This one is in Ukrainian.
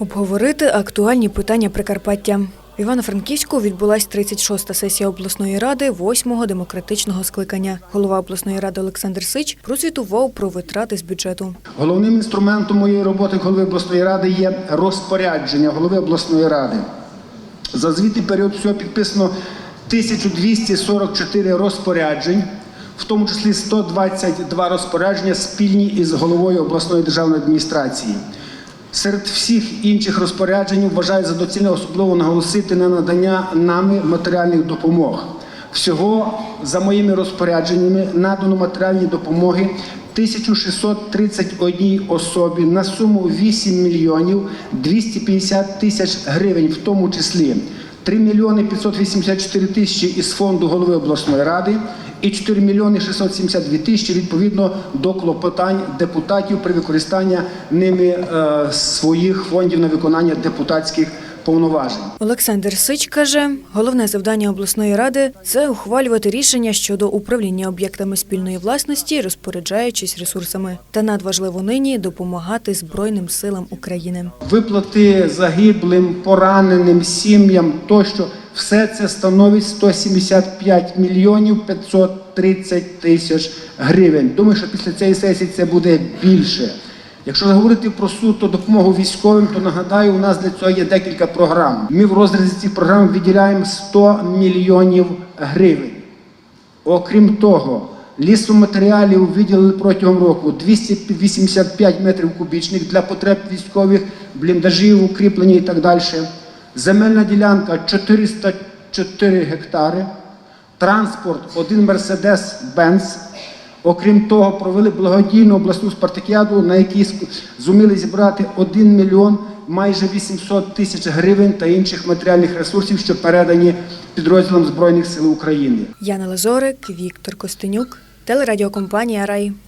Обговорити актуальні питання Прикарпаття. В Івано-Франківську відбулась 36-та сесія обласної ради 8-го демократичного скликання. Голова обласної ради Олександр Сич прозвітував про витрати з бюджету. Головним інструментом моєї роботи голови обласної ради є розпорядження голови обласної ради. За звітний період всього підписано 1244 розпоряджень, в тому числі 122 розпорядження спільні із головою обласної державної адміністрації. Серед всіх інших розпоряджень вважаю за доцільне особливо наголосити на надання нами матеріальних допомог. Всього за моїми розпорядженнями надано матеріальні допомоги 1631 особі на суму 8 мільйонів 250 тисяч гривень, в тому числі 3 мільйони 584 тисячі із фонду голови обласної ради і 4 мільйони 672 тисячі відповідно до клопотань депутатів при використанні ними е, своїх фондів на виконання депутатських повноважень. Олександр Сич каже, головне завдання обласної ради це ухвалювати рішення щодо управління об'єктами спільної власності, розпоряджаючись ресурсами. Та надважливо нині допомагати Збройним силам України. Виплати загиблим, пораненим, сім'ям тощо все це становить 175 мільйонів 530 тисяч гривень. Думаю, що після цієї сесії це буде більше. Якщо говорити про суто допомогу військовим, то нагадаю, у нас для цього є декілька програм. Ми в розрізі цих програм виділяємо 100 мільйонів гривень. Окрім того, лісоматеріалів виділили протягом року 285 метрів кубічних для потреб військових, бліндажів, укріплення і так далі. Земельна ділянка 404 гектари, транспорт, один Мерседес Бенц. Окрім того, провели благодійну обласну спартакіаду, на якій зуміли зібрати 1 мільйон майже 800 тисяч гривень та інших матеріальних ресурсів, що передані підрозділам Збройних сил України. Яна Лазорик, Віктор Костенюк, телерадіокомпанія Рай.